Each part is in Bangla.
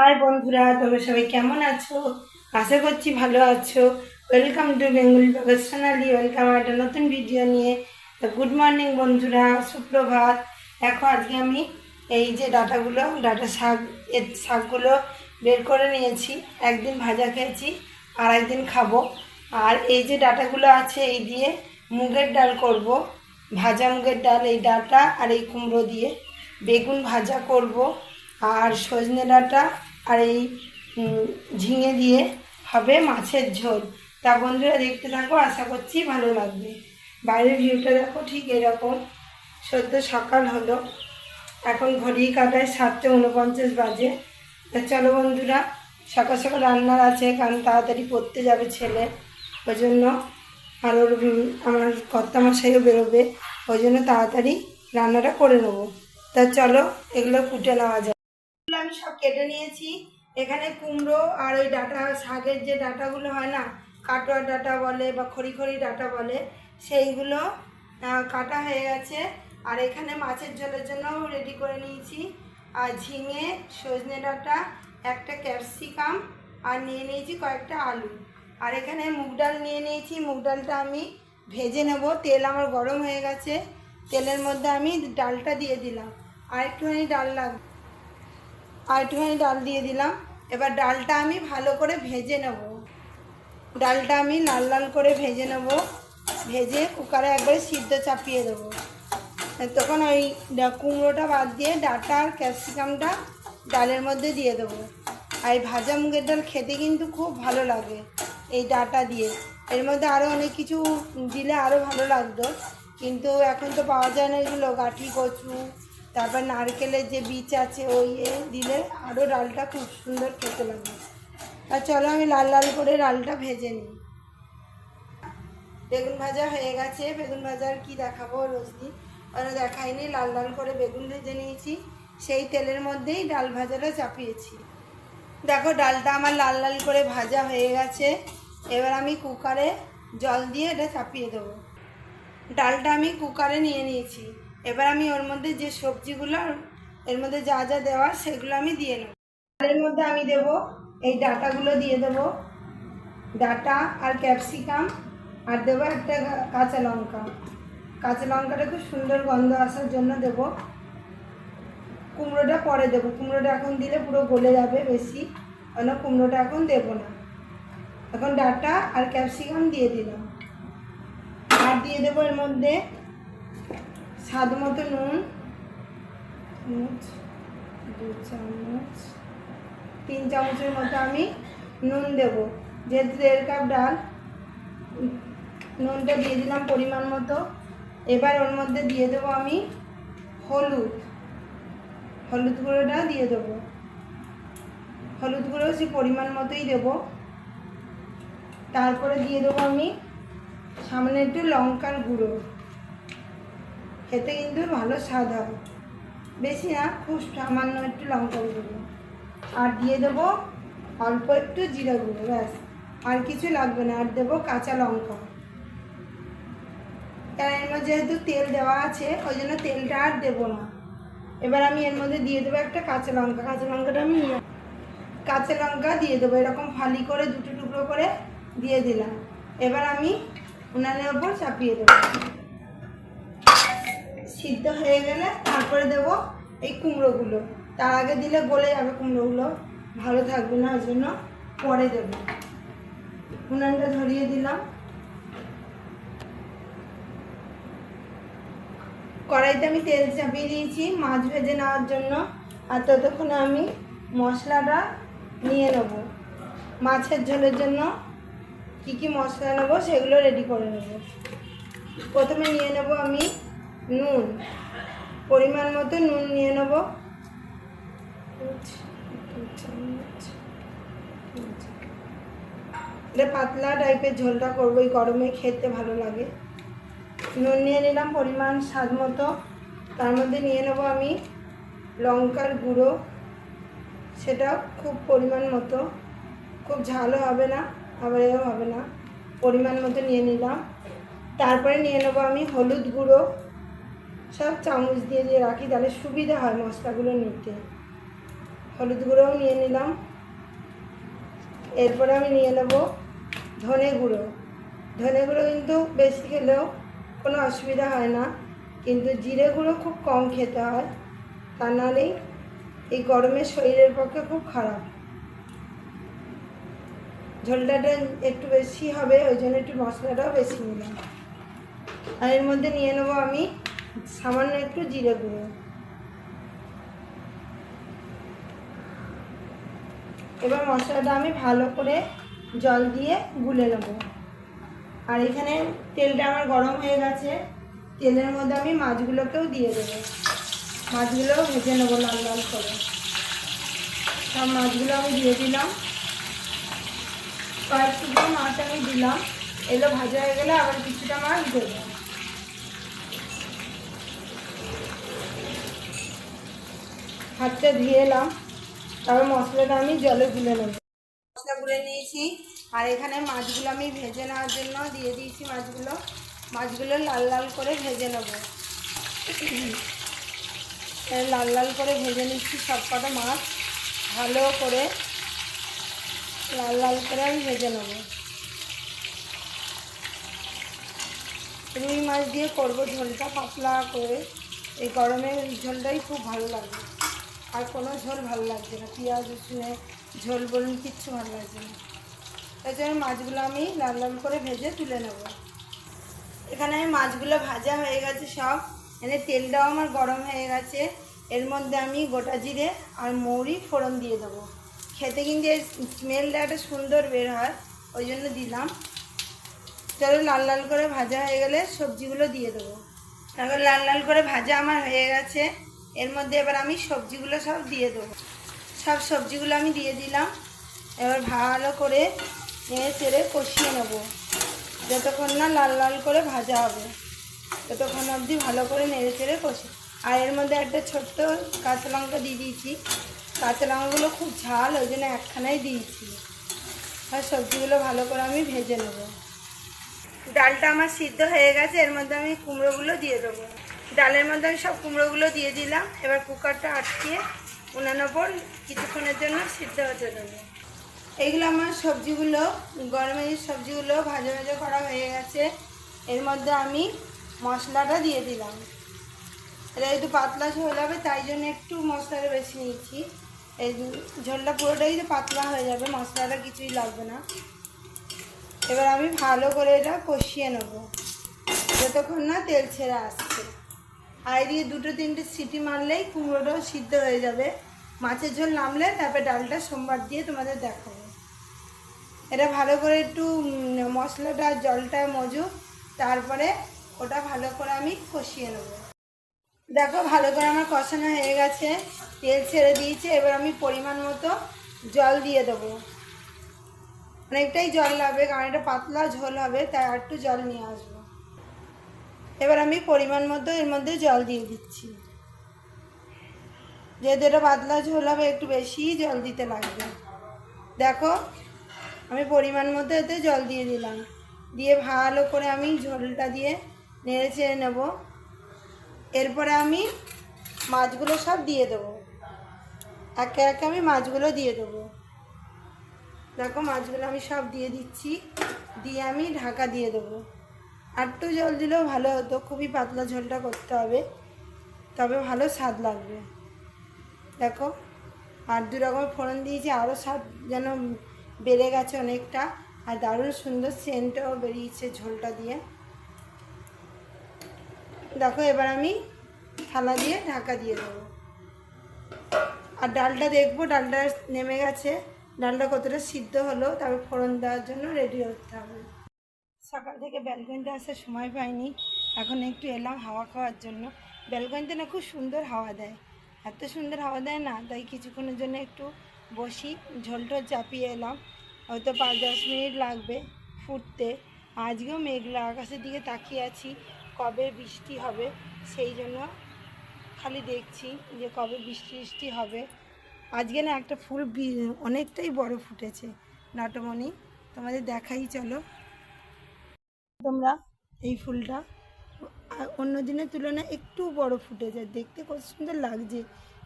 হাই বন্ধুরা, তোমরা সবাই কেমন আছো? আশা করছি ভালো আছো। Welcome to Bengali professionally welcome একটা নতুন ভিডিও নিয়ে। তো গুড মর্নিং বন্ধুরা, সুপ্রভাত। দেখো, আজকে আমি এই যে ডাটাগুলো, ডাটা শাক, এর শাকগুলো বের করে নিয়েছি। একদিন ভাজা খেয়েছি, আর একদিন খাব। আর এই যে ডাটাগুলো আছে, এই দিয়ে মুগের ডাল করব। ভাজা মুগের ডাল, এই ডাটা আর এই কুমড়ো দিয়ে। বেগুন ভাজা করব। আর সজনে ডাঁটা আর এই ঝিঙে দিয়ে হবে মাছের ঝোল। তা বন্ধুরা দেখতে থাকো আশা করছি ভালো লাগবে। বাইরের ভিউটা দেখো ঠিক এরকম। সদ্য সকাল হলো। এখন ঘড়ি কাটায় সাতটা উনপঞ্চাশ বাজে। চলো বন্ধুরা সকাল সকাল রান্নার আছে কারণ তাড়াতাড়ি পড়তে যাবে ছেলে। ওই জন্য আর ওর উম, আমার কর্তামশাইও বেরোবে। ওই জন্য তাড়াতাড়ি রান্নাটা করে নেব। তা চলো এগুলো কুটে নেওয়া যায় আমি সব কেটে নিয়েছি। এখানে কুমড়ো আর ওই ডাটা, শাকের যে ডাটাগুলো হয় না কাটোয়া ডাটা বলে বা খড়ি খড়ি ডাটা বলে, সেইগুলো কাটা হয়ে গেছে। আর এখানে মাছের ঝোলের জন্য রেডি করে নিয়েছি। আর ঝিঙে, সজনে ডাঁটা, একটা ক্যাপসিকাম, আর নিয়ে নিয়েছি কয়েকটা আলু। আর এখানে মুগ ডাল নিয়ে নিয়েছি। মুগ ডালটা আমি ভেজে নেব। তেল আমার গরম হয়ে গেছে। তেলের মধ্যে আমি ডালটা দিয়ে দিলাম। আর একটুখানি ডাল লাগবে। আর ডাল দিয়ে দিলাম। এবার ডালটা আমি ভালো করে ভেজে নেব। ডালটা আমি লাল লাল করে ভেজে নেব। ভেজে কুকারে একবারে সিদ্ধ চাপিয়ে দেবো। তখন ওই কুমড়োটা বাদ দিয়ে ডাটা আর ক্যাপসিকামটা ডালের মধ্যে দিয়ে দেবো। আর এই ভাজা মুগের ডাল খেতে কিন্তু খুব ভালো লাগে এই ডাটা দিয়ে। এর মধ্যে আরও অনেক কিছু দিলে আরও ভালো লাগতো। কিন্তু এখন তো পাওয়া যায় না এগুলো, গাঠি কচু তারপর নারকেলের যে বীজ আছে, ওই দিলে আরও ডালটা খুব সুন্দর খেতে লাগে আর চলো আমি লাল লাল করে ডালটা ভেজে নিই। বেগুন ভাজা হয়ে গেছে। বেগুন ভাজার কি দেখাবো রোজদি? ওরা দেখাইনি, লাল লাল করে বেগুন ভেজে নিয়েছি। সেই তেলের মধ্যেই ডাল ভাজাটা চাপিয়েছি। দেখো, ডালটা আমার লাল লাল করে ভাজা হয়ে গেছে। এবার আমি কুকারে জল দিয়ে এটা চাপিয়ে দেবো। ডালটা আমি কুকারে নিয়ে নিয়েছি। এবার আমি ওর মধ্যে যে সবজিগুলো, এর মধ্যে যা যা দেওয়া সেগুলো আমি দিয়ে নেব। ডালের মধ্যে আমি দেব এই ডাটাগুলো দিয়ে দেবো। ডাটা আর ক্যাপসিকাম, আর দেবো একটা কাঁচা লঙ্কা। কাঁচা লঙ্কাটা খুব সুন্দর গন্ধ আসার জন্য দেবো। কুমড়োটা পরে দেবো। কুমড়োটা এখন দিলে পুরো গলে যাবে বেশি। কেন কুমড়োটা এখন দেবো না। এখন ডাটা আর ক্যাপসিকাম দিয়ে দিলাম। আর দিয়ে দেবো এর মধ্যে স্বাদ মতো নুন, চামচ দু চামচ, তিন চামচের মতো আমি নুন দেব। যেহেতু দেড় কাপ ডাল, নুনটা দিয়ে দিলাম পরিমাণ মতো। এবার ওর মধ্যে দিয়ে দেবো আমি হলুদ। হলুদ গুঁড়োটা দিয়ে দেবো। হলুদ গুঁড়ো সে পরিমাণ মতোই দেবো। তারপরে দিয়ে দেবো আমি সামনে একটু লঙ্কার গুঁড়ো। খেতে কিন্তু ভালো স্বাদ হয় বেশি না খুব সামান্য একটু লঙ্কার গুঁড়ো আর দিয়ে দেবো অল্প একটু জিরা গুঁড়ো, ব্যাস। আর কিছু লাগবে না, আর দেবো কাঁচা লঙ্কা। কারণ এর মধ্যে যেহেতু তেল দেওয়া আছে, ওই জন্য তেলটা আর দেবো না। এবার আমি এর মধ্যে দিয়ে দেবো একটা কাঁচা লঙ্কা। কাঁচা লঙ্কাটা আমি কাঁচা লঙ্কা দিয়ে দেবো, এরকম ফালি করে দুটো টুকরো করে দিয়ে দিলাম। এবার আমি উনানের ওপর চাপিয়ে দেবো। সিদ্ধ হয়ে গেলে তারপরে দেবো এই কুমড়োগুলো। তার আগে দিলে গলে যাবে কুমড়োগুলো। ভালো থাকবে না, ওই জন্য পরে দেবো। উনানটা ধরিয়ে দিলাম। কড়াইতে আমি তেল চাপিয়ে দিয়েছি মাছ ভেজে নেওয়ার জন্য। আর ততক্ষণে আমি মশলাটা নিয়ে নেব। মাছের ঝোলের জন্য কি কি মশলা নেব সেগুলো রেডি করে নেব। প্রথমে নিয়ে নেব আমি নুন। পরিমাণ মতো নুন নিয়ে নেব। এটা পাতলা টাইপের ঝোলটা করব, এই গরমে খেতে ভালো লাগে। নুন নিয়ে নিলাম পরিমাণ স্বাদ মতো। তার মধ্যে নিয়ে নেব আমি লঙ্কার গুঁড়ো। সেটা খুব পরিমাণ মতো। খুব ঝালও হবে না, আবার এও হবে না। পরিমাণ মতো নিয়ে নিলাম। তারপরে নিয়ে নেব আমি হলুদ গুঁড়ো। সব চামচ দিয়ে দিয়ে রাখি, তাহলে সুবিধা হয় মশলাগুলো নিতে। হলুদ গুঁড়োও নিয়ে নিলাম। এরপরে আমি নিয়ে নেব ধনে গুঁড়ো। ধনে গুঁড়ো কিন্তু বেশি খেলেও কোনো অসুবিধা হয় না, কিন্তু জিরে গুঁড়ো খুব কম খেতে হয়। তা নাহলেই এই গরমে শরীরের পক্ষে খুব খারাপ। ঝোলটাটা একটু বেশি হবে, ওই জন্য একটু মশলাটাও বেশি নিলাম। আর এর মধ্যে নিয়ে নেব আমি সামান্য একটু জিরে গুঁড়ো। এবার মশলাটা আমি ভালো করে জল দিয়ে গুলে নেব। আর এখানে তেলটা আমার গরম হয়ে গেছে, তেলের মধ্যে আমি মাছগুলোকেও দিয়ে দেবো। মাছগুলোও ভেজে নেব লাল লাল করে। সব মাছগুলো আমি দিয়ে দিলাম। কয়েক টুকরো মাছ আমি দিলাম। এগুলো ভাজা হয়ে গেলে আবার কিছুটা মাছ দেবো। হাতটা ধুয়ে এলাম, তারপর মশলাটা আমি জলে গুলে নেব। মশলা গুলে নিয়েছি, আর এখানে মাছগুলো আমি ভেজে নেওয়ার জন্য দিয়ে দিয়েছি মাছগুলো। মাছগুলো লাল লাল করে ভেজে নেব। লাল লাল করে ভেজে নিচ্ছি সব কটা মাছ। ভালো করে লাল লাল করে আমি ভেজে নেব। রুই মাছ দিয়ে করব ঝোলটা পাতলা করে। এই গরমে ঝোলটাই খুব ভালো লাগবে আর কোনো ঝোল ভালো লাগছে না। পেঁয়াজ, রসুনে, ঝোল বলুন, কিচ্ছু ভালো লাগছে না। তাই জন্য মাছগুলো আমি লাল লাল করে ভেজে তুলে নেব। এখানে আমি মাছগুলো ভাজা হয়ে গেছে সব। এনে তেলটাও আমার গরম হয়ে গেছে। এর মধ্যে আমি গোটা জিরে আর মৌরি ফোড়ন দিয়ে দেবো। খেতে কিন্তু এর স্মেলটা একটা সুন্দর বের হয়, ওই জন্য দিলাম। চলো লাল লাল করে ভাজা হয়ে গেলে সবজিগুলো দিয়ে দেবো। তারপর লাল লাল করে ভাজা আমার হয়ে গেছে। এর মধ্যে এবার আমি সবজিগুলো সব দিয়ে দেবো। সব সবজিগুলো আমি দিয়ে দিলাম। এবার ভালো করে নেড়ে চেড়ে কষিয়ে নেব। যতক্ষণ না লাল লাল করে ভাজা হবে, ততক্ষণ অবধি ভালো করে নেড়ে চেড়ে কষি। আর এর মধ্যে একটা ছোট্ট কাঁচা লঙ্কা দিয়ে দিয়েছি। কাঁচা লঙ্কাগুলো খুব ঝাল, ওই জন্য একখানাই দিয়েছি। আর সবজিগুলো ভালো করে আমি ভেজে নেব। ডালটা আমার সিদ্ধ হয়ে গেছে, এর মধ্যে আমি কুমড়োগুলো দিয়ে দেবো। ডালের মধ্যে আমি সব কুমড়োগুলো দিয়ে দিলাম। এবার কুকারটা আটকিয়ে ওপর কিছুক্ষণের জন্য সিদ্ধ হতে দেবো। এইগুলো আমার সবজিগুলো, গরমে সবজিগুলো ভাজা ভাজা করা হয়ে গেছে। এর মধ্যে আমি মশলাটা দিয়ে দিলাম। এটা একটু পাতলা ঝোল হবে, তাই জন্য একটু মশলাটা বেশি নিয়েছি। এই ঝোলটা পুরোটাই তো পাতলা হয়ে যাবে, মশলাটা কিছুই লাগবে না। এবার আমি ভালো করে এটা কষিয়ে নেব। যতক্ষণ না তেল ছেড়ে আসছে। আর দিয়ে দুটো তিনটে সিটি মারলেই কুমড়োটাও সিদ্ধ হয়ে যাবে। মাছের ঝোল নামলে তারপরে ডালটা সোমবার দিয়ে তোমাদের দেখাবো। এটা ভালো করে একটু মশলাটা, জলটা মজুক তারপরে ওটা ভালো করে আমি কষিয়ে নেব। দেখো ভালো করে আমার কষানো হয়ে গেছে, তেল ছেড়ে দিয়েছে, এবার আমি পরিমাণ মতো জল দিয়ে দেবো। অনেকটাই জল লাগবে, কারণ এটা পাতলা ঝোল হবে, তাই আর একটু জল নিয়ে আসব। এবার আমি পরিমাণ মতো এর মধ্যে জল দিয়ে দিচ্ছি। যেহেতু এটা পাতলা ঝোল হবে, একটু বেশিই জল দিতে লাগবে। দেখো, আমি পরিমাণ মতো এতে জল দিয়ে দিলাম। দিয়ে ভালো করে আমি ঝোলটা দিয়ে নেড়ে চেড়ে নেব। এরপরে আমি মাছগুলো সব দিয়ে দেবো। একে একে আমি মাছগুলো দিয়ে দেবো। দেখো, মাছগুলো আমি সব দিয়ে দিচ্ছি। দিয়ে আমি ঢাকা দিয়ে দেবো। একটু জল দিলেও ভালো হতো, খুবই পাতলা ঝোলটা করতে হবে। তবে ভালো স্বাদ লাগবে। দেখো, আর দু রকমের ফোড়ন দিয়েছি, আরও স্বাদ যেন বেড়ে গেছে অনেকটা। আর দারুণ সুন্দর সেন্টও বেরিয়েছে ঝোলটা দিয়ে। দেখো, এবার আমি থালা দিয়ে ঢাকা দিয়ে দেবো। আর ডালটা দেখব, ডালটা নেমে গেছে। ডালটা কতটা সিদ্ধ হলো, তারপর ফোড়ন দেওয়ার জন্য রেডি হতে হবে। সকাল থেকে ব্যালকনিতে আসার সময় পাইনি। এখন একটু এলাম হাওয়া খাওয়ার জন্য। ব্যালকনিতে না খুব সুন্দর হাওয়া দেয়। এত সুন্দর হাওয়া দেয় না, তাই কিছুক্ষণের জন্য একটু বসি ঝোলটোল চাপিয়ে এলাম। হয়তো পাঁচ দশ মিনিট লাগবে ফুটতে। আজকেও মেঘলা আকাশের দিকে তাকিয়ে আছি, কবে বৃষ্টি হবে সেই জন্য খালি দেখছি যে কবে বৃষ্টি বৃষ্টি হবে। আজকে না একটা ফুল অনেকটাই বড় ফুটেছে। নাটমণি, তোমাদের দেখাই চলো। তোমরা এই ফুলটা। অন্য দিনের তুলনায় একটু বড় ফুটেছে। দেখতে কত সুন্দর লাগছে।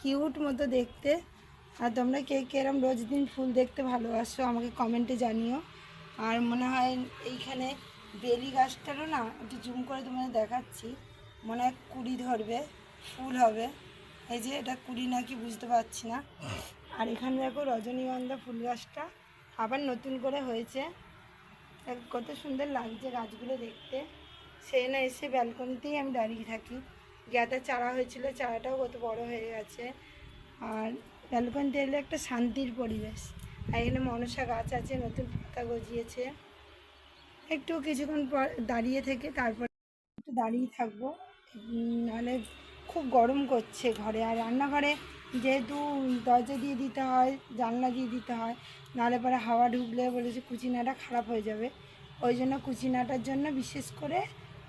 কিউট মতো দেখতে। আর তোমরা কে কেরম রোজ দিন ফুল দেখতে ভালোবাসো আমাকে কমেন্টে জানিও। আর মনে হয় এইখানে বেলি গাছটারও না, একটু জুম করে তোমাদের দেখাচ্ছি। মনে হয় কুড়ি ধরবে, ফুল হবে। এই যে এটা কুড়ি নাকি বুঝতে পারছি না। আর এখানে দেখো রজনীগন্ধা ফুল গাছটা আবার নতুন করে হয়েছে। কত সুন্দর লাগছে গাছগুলো দেখতে। সেই না এসে ব্যালকনিতেই আমি দাঁড়িয়ে থাকি। গ্যাতে চারা হয়েছিল চারাটাও কত বড় হয়ে গেছে। আর ব্যালকনিতে এলে একটা শান্তির পরিবেশ। আর এখানে মনসা গাছ আছে, নতুন পাতা গজিয়েছে। একটু কিছুক্ষণ পর দাঁড়িয়ে থেকে তারপর একটু দাঁড়িয়ে থাকব। নাহলে খুব গরম করছে ঘরে। আর রান্নাঘরে যেহেতু দরজা দিয়ে দিতে হয়, জানলা দিয়ে দিতে হয় নাহলে পরে হাওয়া ঢুকলে বলেছে কুচিনাটা খারাপ হয়ে যাবে। ওই জন্য কুচিনাটার জন্য বিশেষ করে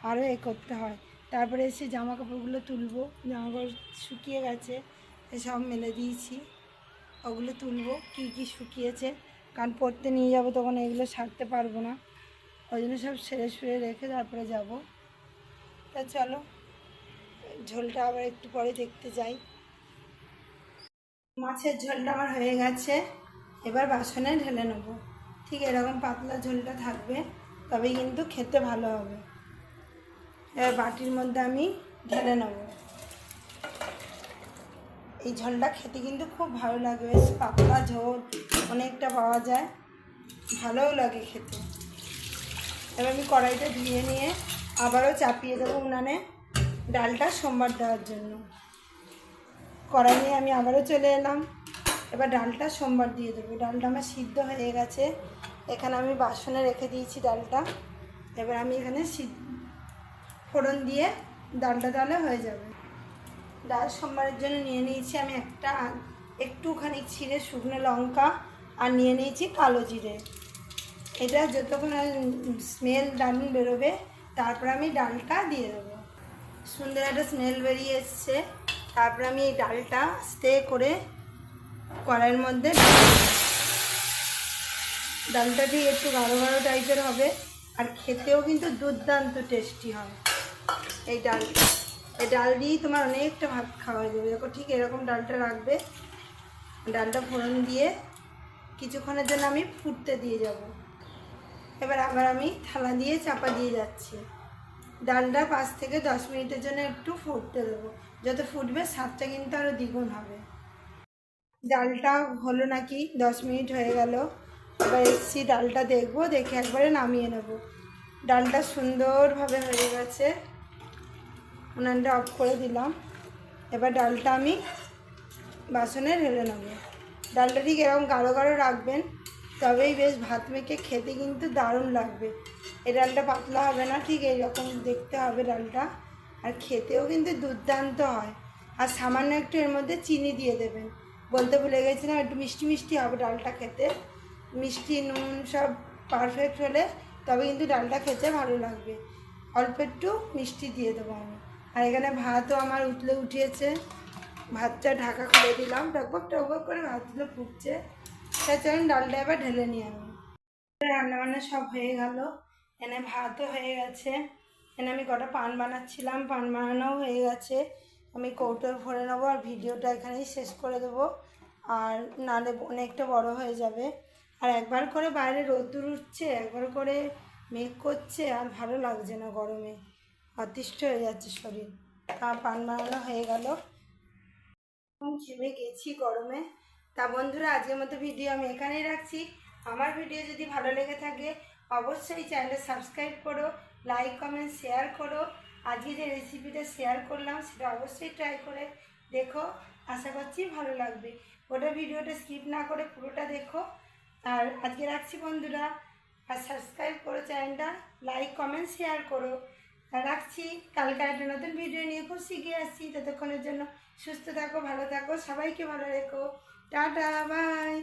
আরও এ করতে হয়। তারপরে এসে জামা কাপড়গুলো তুলবো জামা কাপড় শুকিয়ে গেছে সব মেলে দিয়েছি। ওগুলো তুলবো, কী কী শুকিয়েছে, কারণ পড়তে নিয়ে যাব তখন এগুলো সারতে পারব না। ওই জন্য সব সেরে সুরে রেখে তারপরে যাব। তা চলো, ঝোলটা আবার একটু পরে দেখতে যাই। মাছের ঝোলটা আমার হয়ে গেছে। এবার বাসনে ঢেলে নেব। ঠিক এরকম পাতলা ঝোলটা থাকবে, তবেই কিন্তু খেতে ভালো হবে। এবার বাটির মধ্যে আমি ঢেলে নেব। এই ঝোলটা খেতে কিন্তু খুব ভালো লাগে, বেশ পাতলা ঝোল, অনেকটা পাওয়া যায়। ভালোও লাগে খেতে। এবার আমি কড়াইটা ধুয়ে নিয়ে আবারও চাপিয়ে দেবো উনানে ডালটা সোমবার দেওয়ার জন্য। কড়াই নিয়ে আমি আবারও চলে এলাম। এবার ডালটা সোমবার দিয়ে দেবো। ডালটা আমার সিদ্ধ হয়ে গেছে। এখানে আমি বাসনে রেখে দিয়েছি ডালটা। এবার আমি এখানে ফোড়ন দিয়ে ডালটা তাহলে হয়ে যাবে। ডাল সোমবারের জন্য নিয়ে নিয়েছি আমি একটা, একটুখানি ছিঁড়ে শুকনো লঙ্কা আর নিয়ে নিয়েছি কালো জিরে। এটা যতক্ষণ স্মেল দারুণ বেরোবে, তারপর আমি ডালটা দিয়ে দেবো। সুন্দর একটা স্মেল বেরিয়ে এসছে। তারপর আমি এই ডালটা স্টে করে কড়াইয়ের মধ্যে ঢেলে দেবো। ডালটা দিয়ে একটু গাঢ় গাঢ় টাইপের হবে। আর খেতেও কিন্তু দুর্দান্ত টেস্টি হয়। এই ডালটা এই ডাল দিয়েই তোমার অনেকটা ভাত খাওয়া যাবে। দেখো ঠিক এরকম ডালটা রাখবে। ডালটা ফোড়ন দিয়ে কিছুক্ষণের জন্য আমি ফুটতে দিয়ে যাব। এবার আবার আমি থালা দিয়ে চাপা দিয়ে যাচ্ছি। ডালটা পাঁচ থেকে দশ মিনিটের জন্য একটু ফুটতে দেবো। যত ফুটবে স্বাদটা কিন্তু আরও দ্বিগুণ হবে। ডালটা হলো নাকি দশ মিনিট হয়ে গেল। এবার এসছি ডালটা দেখব, দেখে একবারে নামিয়ে নেব। ডালটা সুন্দরভাবে হয়ে গেছে। উনানটা অফ করে দিলাম। এবার ডালটা আমি বাসনে ঢেলে নেব। ডালটা ঠিক এরকম গাঢ় গাঢ় রাখবেন, তবেই বেশ ভাত মেখে খেতে কিন্তু দারুণ লাগবে। এই ডালটা পাতলা হবে না, ঠিক এইরকম দেখতে হবে ডালটা। আর খেতেও কিন্তু দুর্দান্ত হয়। আর সামান্য একটু এর মধ্যে চিনি দিয়ে দেবেন। বলতে ভুলে গেছিলাম একটু মিষ্টি মিষ্টি হবে ডালটা খেতে। মিষ্টি, নুন সব পারফেক্ট হলে তবে কিন্তু ডালটা খেতে ভালো লাগবে। অল্প একটু মিষ্টি দিয়ে দেবো আমি। আর এখানে ভাতও আমার উতলে উঠিয়েছে। ভাতটা ঢাকা খুলে দিলাম। টকবক টকবক করে ভাতগুলো ফুটছে। তা চলুন ডালটা এবার ঢেলে নিই আমি। রান্না বান্না সব হয়ে গেল। এনে ভাতও হয়ে গেছে। এনে আমি কটা পান বানাচ্ছিলাম। পান বানানোও হয়ে গেছে। আমি কৌটো ভরে নেব আর ভিডিওটা এখানেই শেষ করে দেবো। আর নালে অনেকটা বড় হয়ে যাবে। আর একবার করে বাইরে রোদ্দুর উঠছে, একবার করে মেঘ করছে, আর ভালো লাগছে না গরমে। অতিষ্ঠ হয়ে যাচ্ছে শরীর। তা পান বানানো হয়ে গেল। ঘেমে গেছি গরমে। তা বন্ধুরা, আজকের মতো ভিডিও আমি এখানেই রাখছি। আমার ভিডিও যদি ভালো লেগে থাকে, অবশ্যই চ্যানেলটা সাবস্ক্রাইব করো, লাইক, কমেন্ট, শেয়ার করো। আজকে যে রেসিপিটা শেয়ার করলাম, সেটা অবশ্যই ট্রাই করে দেখো। আশা করছি ভালো লাগবে। ওটা ভিডিওটা স্কিপ না করে পুরোটা দেখো। আর আজকে রাখছি বন্ধুরা। আর সাবস্ক্রাইব করো চ্যানেলটা লাইক কমেন্ট শেয়ার করো। রাখছি। কালকে একটা নতুন ভিডিও নিয়ে খুব শিখে আসছি। ততক্ষণের জন্য সুস্থ থাকো, ভালো থাকো, সবাইকে ভালো রেখো। Tata bye